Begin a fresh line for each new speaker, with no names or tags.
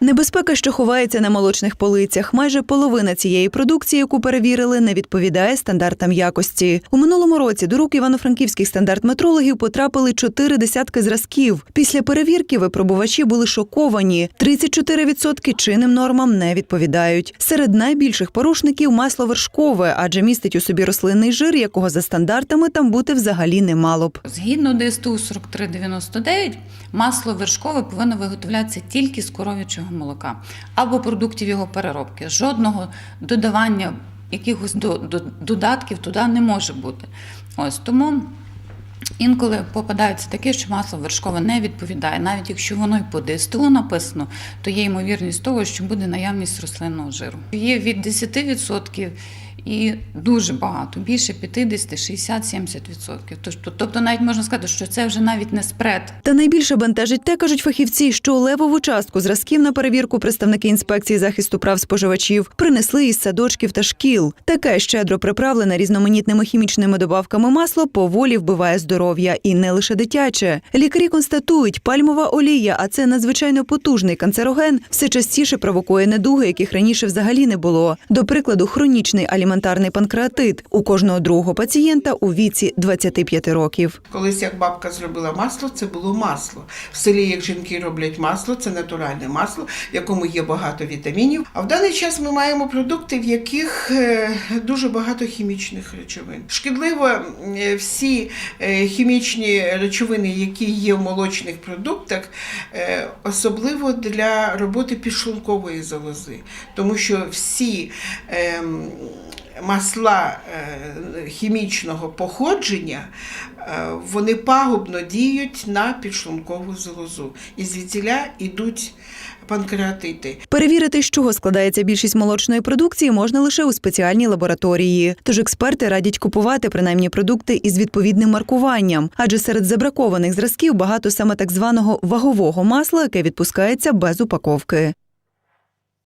Небезпека, що ховається на молочних полицях. Майже половина цієї продукції, яку перевірили, не відповідає стандартам якості. У минулому році до рук івано-франківських стандарт-метрологів потрапили чотири десятки зразків. Після перевірки випробувачі були шоковані. 34% чинним нормам не відповідають. Серед найбільших порушників масло вершкове, адже містить у собі рослинний жир, якого за стандартами там бути взагалі не мало б.
Згідно ДСТУ 4399, масло вершкове повинно виготовлятися тільки з коров'ячого молока або продуктів його переробки. Жодного додавання якихось до, до, додатків туди не може бути. Ось тому. Інколи попадається таке, що масло вершкове не відповідає. Навіть якщо воно і по ДСТУ написано, то є ймовірність того, що буде наявність рослинного жиру. Є від 10% і дуже багато, більше 50, 60, 70%. Тобто, тобто навіть можна сказати, що це вже навіть не спред.
Та найбільше бентежить те, кажуть фахівці, що левову частку зразків на перевірку представники інспекції захисту прав споживачів принесли із садочків та шкіл. Таке щедро приправлене різноманітними хімічними добавками масло поволі вбиває здоров'я і не лише дитяче. Лікарі констатують, пальмова олія, а це надзвичайно потужний канцероген, все частіше провокує недуги, яких раніше взагалі не було. До прикладу, хронічний аліментарний панкреатит у кожного другого пацієнта у віці 25 років.
Колись як бабка зробила масло, це було масло. В селі, як жінки роблять масло, це натуральне масло, в якому є багато вітамінів. А в даний час ми маємо продукти, в яких е, дуже багато хімічних речовин. Шкідливо е, всі е, хімічні речовини, які є в молочних продуктах, особливо для роботи підшлункової залози, тому що всі ем, масла е, хімічного походження, е, вони пагубно діють на підшлункову залозу. І звідтіля йдуть панкреатити.
Перевірити, з чого складається більшість молочної продукції, можна лише у спеціальній лабораторії. Тож експерти радять купувати принаймні продукти із відповідним маркуванням, адже серед забракованих зразків багато саме так званого вагового масла, яке відпускається без упаковки.